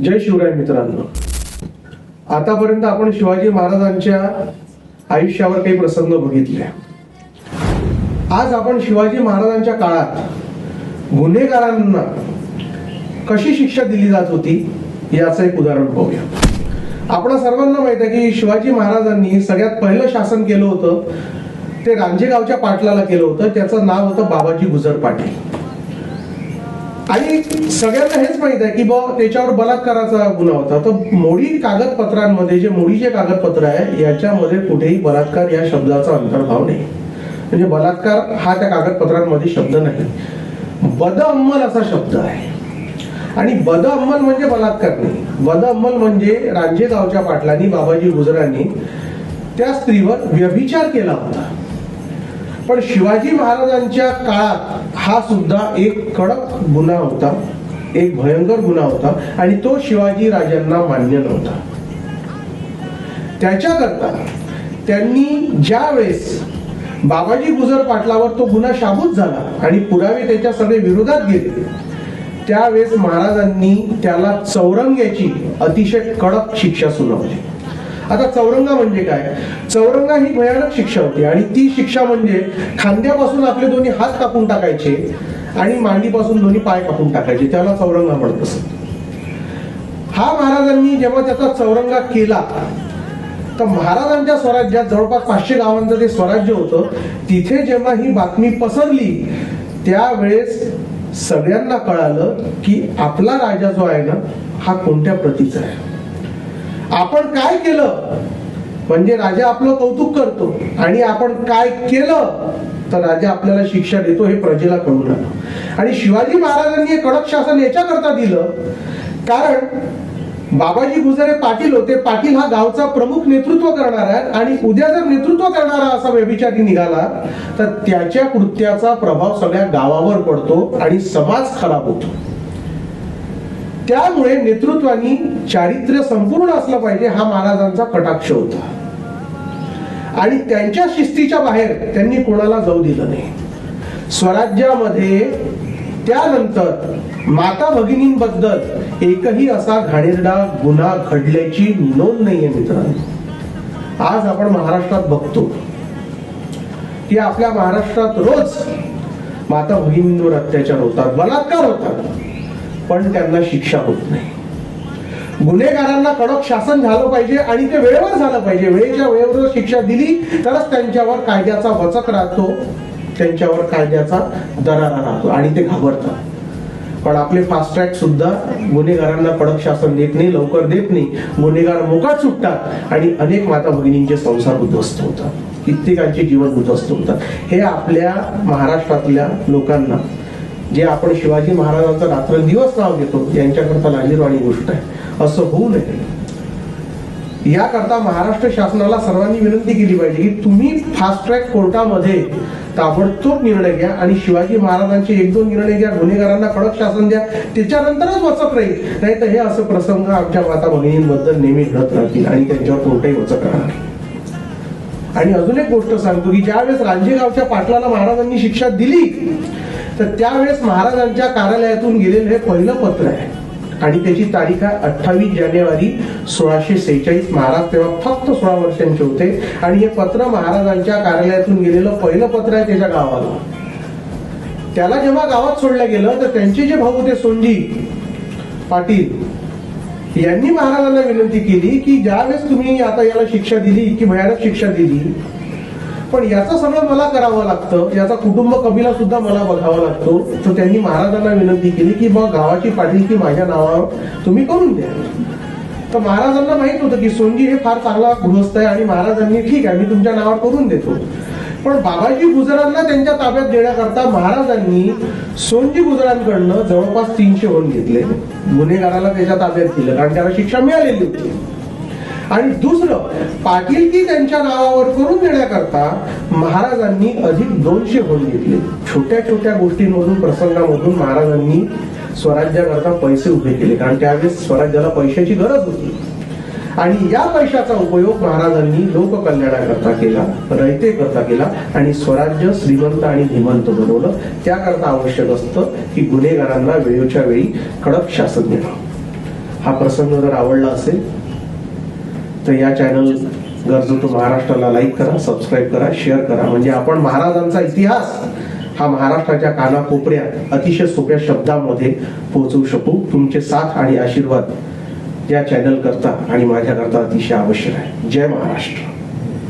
जय शिवराय मित्रांनो. आतापर्यंत आपण शिवाजी महाराजांच्या आयुष्यावर काही प्रसंग बघितले. आज आपण शिवाजी महाराजांच्या काळात गुन्हेगारांना कशी शिक्षा दिली जात होती याचं एक उदाहरण पाहूया. आपण सर्वांना माहीत आहे की शिवाजी महाराजांनी सगळ्यात पहिलं शासन केलं होतं ते रांजेगावच्या पाटलाला केलं होतं त्याचं नाव होतं बाबाजी गुजर पाटील. आणि सगळ्यांना हेच माहीत आहे की बा त्याच्यावर बलात्काराचा गुन्हा होता. तर मोडी कागदपत्रांमध्ये जे मोडीचे कागदपत्र आहे याच्यामध्ये कुठेही बलात्कार या शब्दाचा अंतर्भाव नाही. म्हणजे बलात्कार हा त्या कागदपत्रांमध्ये शब्द नाही. बद अंमल असा शब्द आहे. आणि बद अंमल म्हणजे बलात्कार नाही. बद अंमल म्हणजे रांजेगावच्या पाटलांनी बाबाजी गुजरांनी त्या स्त्रीवर व्यभिचार केला होता. पण शिवाजी महाराजांच्या काळात हा सुद्धा एक कडक गुन्हा होता एक भयंकर गुन्हा होता आणि तो शिवाजी राजांना मान्य नव्हता. त्याच्याकरता त्यांनी ज्या वेळेस बाबाजी गुजर पाटलावर तो गुन्हा शाबूत झाला आणि पुरावे त्याच्या सगळे विरोधात गेले त्यावेळेस महाराजांनी त्याला चौरंग्याची अतिशय कडक शिक्षा सुनावली. आता चौरंगा म्हणजे काय? चौरंगा ही भयानक शिक्षा होती आणि ती शिक्षा म्हणजे खांद्यापासून आपले दोन्ही हात कापून टाकायचे आणि मांडीपासून दोन्ही पाय कापून टाकायचे. त्याला चौरंगा म्हणत असत हा महाराजांनी जेव्हा त्याचा चौरंगा केला तर महाराजांच्या स्वराज्यात जवळपास पाचशे गावांचं ते स्वराज्य होतं तिथे जेव्हा ही बातमी पसरली त्यावेळेस सगळ्यांना कळालं की आपला राजा जो आहे ना हा कोणत्या प्रतीचा आहे. आपण काय केलं? म्हणजे राजा आपलं कौतुक करतो. आणि आपण काय केलं तर राजा आपल्याला शिक्षा देतो हे प्रजेला कळू लागलं आणि शिवाजी महाराजांनी हे कडक शासन याच्याकरता दिलं कारण बाबाजी गुजरे पाटील होते. पाटील हा गावचा प्रमुख नेतृत्व करणार आहे आणि उद्या जर नेतृत्व करणारा असा व्यभिचारी निघाला तर त्याच्या कृत्याचा प्रभाव सगळ्या गावावर पडतो आणि समाज खराब होतो. त्यामुळे नेतृत्वानी चारित्र्य संपूर्ण असलं पाहिजे हा महाराजांचा कटाक्ष होता. आणि त्यांच्या शिस्तीच्या बाहेर त्यांनी कोणाला जाऊ दिलं नाही. स्वराज्यामध्ये त्यानंतर माता भगिनींबद्दल एकही असा घाणेरडा गुन्हा घडल्याची नोंद नाहीये मित्रांनो. आज आपण महाराष्ट्रात बघतो की आपल्या महाराष्ट्रात रोज माता भगिनींवर अत्याचार होतात बलात्कार होतात. पण त्यांना शिक्षा होत नाही. गुन्हेगारांना कडक शासन झालं पाहिजे आणि ते वेळेवर झालं पाहिजे. वेळेच्या वेळेवर शिक्षा दिली तरच त्यांच्यावर कायद्याचा वचक राहतो त्यांच्यावर कायद्याचा दरारा राहतो आणि ते घाबरतात. पण आपले फास्ट ट्रॅक सुद्धा गुन्हेगारांना कडक शासन देत नाही लवकर देत नाही. गुन्हेगार मोकाट सुटतात आणि अनेक माता भगिनींचे संसार उद्ध्वस्त होतात. कित्येकांचे जीवन उद्ध्वस्त होतात. हे आपल्या महाराष्ट्रातल्या लोकांना जे आपण शिवाजी महाराजांचं रात्रंदिवस नाव घेतो यांच्याकरता लाजीरवाणी गोष्ट आहे. असं होऊ नये. याकरता महाराष्ट्र शासनाला सर्वांनी विनंती केली पाहिजे की तुम्ही फास्ट ट्रॅक कोर्टामध्ये ताबडतोब निर्णय घ्या आणि शिवाजी महाराजांचे एक दोन निर्णय घ्या गुन्हेगारांना कडक शासन द्या त्याच्यानंतरच वचक राहील. नाही तर हे असं प्रसंग आमच्या माता भगिनींबद्दल नेहमी घडत राहतील आणि त्यांच्यावर कोणताही वचक राहणार. आणि अजून एक गोष्ट सांगतो की ज्यावेळेस रांजेगावच्या पाटलाला महाराजांनी शिक्षा दिली तर त्यावेळेस महाराजांच्या कार्यालयातून गेलेलं हे पहिलं पत्र आहे. आणि त्याची तारीख आहे अठ्ठावीस जानेवारी सोळाशे सेहेचाळीस. महाराज तेव्हा फक्त सोळा वर्षांचे होते. आणि हे पत्र महाराजांच्या कार्यालयातून गेलेलं पहिलं पत्र आहे त्याच्या गावाला. त्याला जेव्हा गावात सोडलं गेलं तर त्यांचे जे भाऊ होते सोनजी पाटील यांनी महाराजांना विनंती केली की ज्यावेळेस तुम्ही आता याला शिक्षा दिली इतकी भयानक शिक्षा दिली पण याचं सगळं मला करावं लागतं. याचा कुटुंब कबीला सुद्धा मला बघावा लागतो. तर त्यांनी महाराजांना विनंती केली की मग गावाची पाटीलकी माझ्या नावावर तुम्ही करून द्या. तर महाराजांना माहीत होतं की सोनजी हे फार चांगला गृहस्थ आहे आणि महाराजांनी ठीक आहे मी तुमच्या नावावर करून देतो. पण बाबाजी गुजरांना त्यांच्या ताब्यात देण्याकरता महाराजांनी सोनजी गुजरांकडनं जवळपास तीनशे होऊन घेतले. गुन्हेगाराला त्याच्या ताब्यात दिलं कारण त्याला शिक्षा मिळालेली होती. आणि दुसरं पाटीलकी त्यांच्या नावावर करून देण्याकरता महाराजांनी अधिक दोनशे होऊन घेतले. छोट्या छोट्या गोष्टींमधून प्रसंगामधून महाराजांनी स्वराज्याकरता पैसे उभे केले. कारण त्यावेळेस स्वराज्याला पैशाची गरज होती. आणि या पैशाचा उपयोग महाराजांनी लोककल्याणाकरता केला रयते करता केला आणि स्वराज्य श्रीमंत आणि धीमंत बनवलं. त्याकरता आवश्यक असतं की गुन्हेगारांना वेळेच्या वेळी कडक शासन देणं. हा प्रसंग जर आवडला असेल तर या चॅनल गरजू तो महाराष्ट्राला लाईक करा सबस्क्राईब करा शेअर करा. म्हणजे आपण महाराजांचा इतिहास हा महाराष्ट्राच्या कानाकोपऱ्यात अतिशय सोप्या शब्दामध्ये पोहोचवू शकू. तुमचे साथ आणि आशीर्वाद या चॅनल करता आणि माझ्याकरता अतिशय आवश्यक आहे. जय महाराष्ट्र.